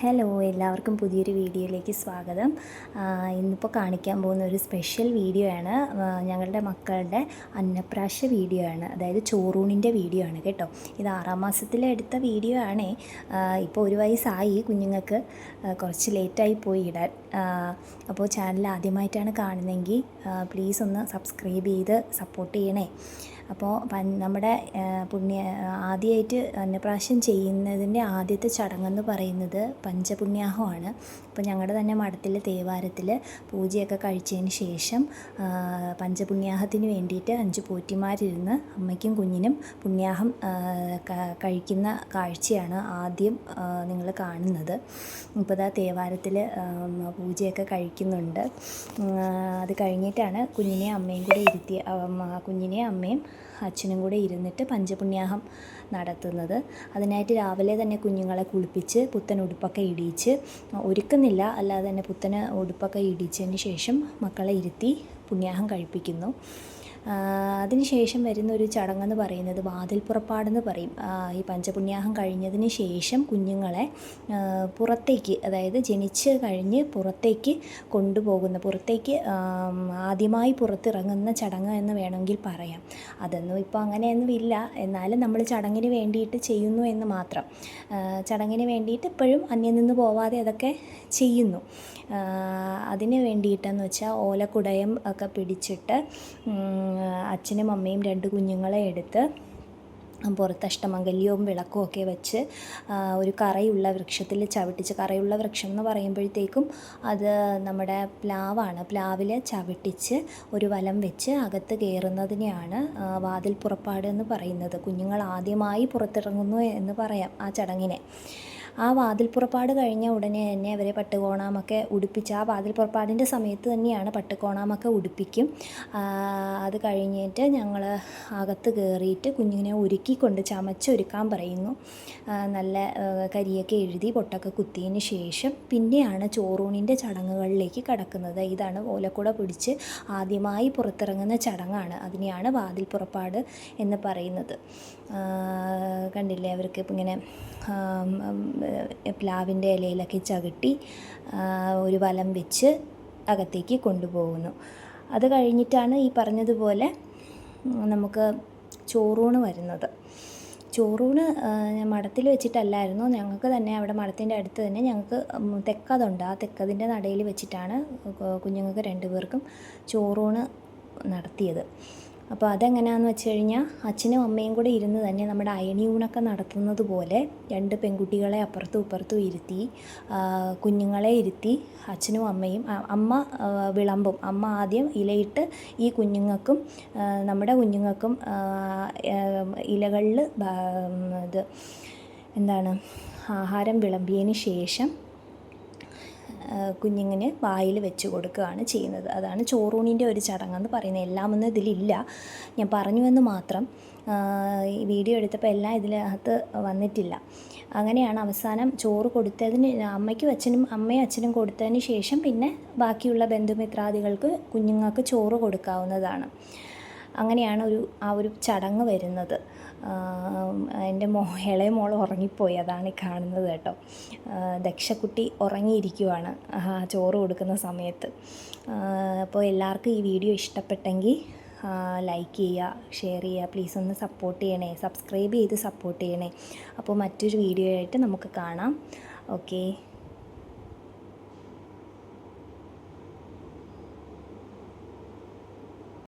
Hello എല്ലാവർക്കും പുതിയൊരു വീഡിയോയിലേക്ക് സ്വാഗതം. ഇന്നിപ്പോൾ കാണിക്കാൻ പോകുന്ന ഒരു സ്പെഷ്യൽ വീഡിയോ ആണ്. ഞങ്ങളുടെ മക്കളുടെ അന്നപ്രാശ വീഡിയോ ആണ്. അതായത് ചോറൂണിന്റെ വീഡിയോ ആണ് കേട്ടോ. ഇത് ആറാം മാസത്തിൽ എടുത്ത വീഡിയോ ആണേ. ഇപ്പോൾ ഒരു വയസ്സായി കുഞ്ഞുങ്ങൾക്ക്. കുറച്ച് ലേറ്റായി പോയി ഇടാൻ. അപ്പോൾ ചാനൽ ആദ്യമായിട്ടാണ് കാണുന്നതെങ്കിൽ പ്ലീസ് ഒന്ന് സബ്സ്ക്രൈബ് ചെയ്ത് സപ്പോർട്ട് ചെയ്യണേ. അപ്പോൾ നമ്മുടെ പുണ്യ ആദ്യമായിട്ട് അന്നപ്രാശം ചെയ്യുന്നതിന്റെ ആദ്യത്തെ ചടങ്ങെന്ന് പറയുന്നത് പഞ്ചപുണ്യാഹമാണ്. അപ്പോൾ ഞങ്ങളുടെ തന്നെ മഠത്തിൽ തേവാരത്തിൽ പൂജയൊക്കെ കഴിച്ചതിന് ശേഷം പഞ്ചപുണ്യാഹത്തിന് വേണ്ടിയിട്ട് അഞ്ച് പോറ്റിമാരിരുന്ന് അമ്മയ്ക്കും കുഞ്ഞിനും പുണ്യാഹം കഴിക്കുന്ന കാഴ്ചയാണ് ആദ്യം നിങ്ങൾ കാണുന്നത്. ഇപ്പോൾ ഇതാ തേവാരത്തിൽ പൂജയൊക്കെ കഴിക്കുന്നുണ്ട്. അത് കഴിഞ്ഞിട്ടാണ് കുഞ്ഞിനെ അമ്മയും കൂടെ ഇരുത്തി കുഞ്ഞിനെ അമ്മയും അച്ഛനും കൂടെ ഇരുന്നിട്ട് പഞ്ചപുണ്യാഹം നടത്തുന്നത്. അതിനായിട്ട് രാവിലെ തന്നെ കുഞ്ഞുങ്ങളെ കുളിപ്പിച്ച് പുത്തൻ ഉടുപ്പൊക്കെ ഇടിയിച്ച് ഒരുക്കുന്നില്ല അല്ലാതെ തന്നെ പുത്തന് ഉടുപ്പൊക്കെ ഇടിച്ചതിന് ശേഷം മക്കളെ ഇരുത്തി പുണ്യാഹം കഴിപ്പിക്കുന്നു. അതിനുശേഷം വരുന്ന ഒരു ചടങ്ങെന്ന് പറയുന്നത് വാതിൽ പുറപ്പാടെന്ന് പറയും ഈ പഞ്ചപുണ്യാഹം കഴിഞ്ഞതിന് ശേഷം കുഞ്ഞുങ്ങളെ പുറത്തേക്ക് അതായത് ജനിച്ച് കഴിഞ്ഞ് പുറത്തേക്ക് കൊണ്ടുപോകുന്ന പുറത്തേക്ക് ആദ്യമായി പുറത്തിറങ്ങുന്ന ചടങ്ങ് എന്ന് വേണമെങ്കിൽ പറയാം. അതൊന്നും ഇപ്പോൾ അങ്ങനെയൊന്നും ഇല്ല. എന്നാലും നമ്മൾ ചടങ്ങിന് വേണ്ടിയിട്ട് ചെയ്യുന്നു എന്ന് മാത്രം. ചടങ്ങിന് വേണ്ടിയിട്ട് ഇപ്പോഴും അന്യം നിന്ന് പോവാതെ അതൊക്കെ ചെയ്യുന്നു. അതിന് വേണ്ടിയിട്ടെന്ന് വെച്ചാൽ ഓലക്കുടയം ഒക്കെ പിടിച്ചിട്ട് അച്ഛനും അമ്മയും രണ്ട് കുഞ്ഞുങ്ങളെ എടുത്ത് പുറത്ത് അഷ്ടമംഗല്യവും വിളക്കും ഒക്കെ വെച്ച് ഒരു കറയുള്ള വൃക്ഷത്തിൽ ചവിട്ടിച്ച് കറയുള്ള വൃക്ഷം എന്ന് പറയുമ്പോഴത്തേക്കും അത് നമ്മുടെ പ്ലാവാണ്. പ്ലാവിൽ ചവിട്ടിച്ച് ഒരു വലം വെച്ച് അകത്ത് കയറുന്നതിനെയാണ് വാതിൽ പുറപ്പാട് എന്ന് പറയുന്നത്. കുഞ്ഞുങ്ങൾ ആദ്യമായി പുറത്തിറങ്ങുന്നു എന്ന് പറയാം ആ ചടങ്ങിനെ. ആ വാതിൽ പുറപ്പാട് കഴിഞ്ഞ ഉടനെ തന്നെ അവരെ പട്ടുകോണാമൊക്കെ ഉടുപ്പിച്ച് ആ വാതിൽ പുറപ്പാടിന്റെ സമയത്ത് തന്നെയാണ് പട്ടുകോണാമൊക്കെ ഉടുപ്പിക്കും. അത് കഴിഞ്ഞിട്ട് ഞങ്ങൾ അകത്ത് കയറിയിട്ട് കുഞ്ഞിനെ ഒരുക്കിക്കൊണ്ട് ചമച്ചൊരുക്കാൻ പറയുന്നു. നല്ല കരിയൊക്കെ എഴുതി പൊട്ടൊക്കെ കുത്തിയതിന് ശേഷം പിന്നെയാണ് ചോറൂണിന്റെ ചടങ്ങുകളിലേക്ക് കടക്കുന്നത്. ഇതാണ് ഓലക്കുട പിടിച്ച് ആദ്യമായി പുറത്തിറങ്ങുന്ന ചടങ്ങാണ്. അതിനെയാണ് വാതിൽ പുറപ്പാട് എന്ന് പറയുന്നത്. കണ്ടില്ലേ? അവർക്ക് ഇങ്ങനെ പ്ലാവിന്റെ ഇലയിലൊക്കെ ചവിട്ടി ആ, ഒരു വലം വെച്ച് അകത്തേക്ക് കൊണ്ടുപോകുന്നു. അത് കഴിഞ്ഞിട്ടാണ് ഈ പറഞ്ഞതുപോലെ നമുക്ക് ചോറൂണ് വരുന്നത്. ചോറൂണ് മഠത്തിൽ വെച്ചിട്ടല്ലായിരുന്നു. ഞങ്ങൾക്ക് തന്നെ അവിടെ മഠത്തിന്റെ അടുത്ത് തന്നെ ഞങ്ങൾക്ക് തെക്കതുണ്ട്. ആ തെക്കതിന്റെ നടയിൽ വെച്ചിട്ടാണ് കുഞ്ഞുങ്ങൾക്ക് രണ്ടുപേർക്കും ചോറൂണ് നടത്തിയത്. അപ്പോൾ അതെങ്ങനെയാണെന്ന് വെച്ച് കഴിഞ്ഞാൽ അച്ഛനും അമ്മയും കൂടെ ഇരുന്ന് തന്നെ നമ്മുടെ അയണിയൂണൊക്കെ നടത്തുന്നത് പോലെ രണ്ട് പെൺകുട്ടികളെ അപ്പുറത്തും ഇപ്പുറത്തും ഇരുത്തി കുഞ്ഞുങ്ങളെ ഇരുത്തി അച്ഛനും അമ്മയും അമ്മ വിളമ്പും. അമ്മ ആദ്യം ഇലയിട്ട് ഈ കുഞ്ഞുങ്ങൾക്കും നമ്മുടെ കുഞ്ഞുങ്ങൾക്കും ഇലകളിൽ ഇത് എന്താണ് ആഹാരം വിളമ്പിയതിന് ശേഷം കുഞ്ഞിങ്ങിന് വായിൽ വെച്ച് കൊടുക്കുകയാണ് ചെയ്യുന്നത്. അതാണ് ചോറൂണിന്റെ ഒരു ചടങ്ങെന്ന് പറയുന്നത്. എല്ലാമൊന്നും ഇതിലില്ല. ഞാൻ പറഞ്ഞു എന്ന് മാത്രം ഈ വീഡിയോ എടുത്തപ്പോൾ എല്ലാം ഇതിനകത്ത് വന്നിട്ടില്ല. അങ്ങനെയാണ് അവസാനം ചോറ് കൊടുത്തതിന് അമ്മയ്ക്കും അച്ഛനും അമ്മയും അച്ഛനും കൊടുത്തതിന് ശേഷം പിന്നെ ബാക്കിയുള്ള ബന്ധുമിത്രാദികൾക്ക് കുഞ്ഞുങ്ങൾക്ക് ചോറ് കൊടുക്കാവുന്നതാണ്. അങ്ങനെയാണ് ഒരു ആ ഒരു ചടങ്ങ് വരുന്നത്. എന്റെ മോ ഇളയ മോൾ ഉറങ്ങിപ്പോയി. അതാണ് ഈ കാണുന്നത് കേട്ടോ. ദക്ഷക്കുട്ടി ഉറങ്ങിയിരിക്കുവാണ്. ചോറ് കൊടുക്കുന്ന സമയത്ത്. അപ്പോൾ എല്ലാവർക്കും ഈ വീഡിയോ ഇഷ്ടപ്പെട്ടെങ്കിൽ ലൈക്ക് ചെയ്യുക ഷെയർ ചെയ്യുക. പ്ലീസ് ഒന്ന് സപ്പോർട്ട് ചെയ്യണേ. സബ്സ്ക്രൈബ് ചെയ്ത് സപ്പോർട്ട് ചെയ്യണേ. അപ്പോൾ മറ്റൊരു വീഡിയോ ആയിട്ട് നമുക്ക് കാണാം. ഓക്കേ.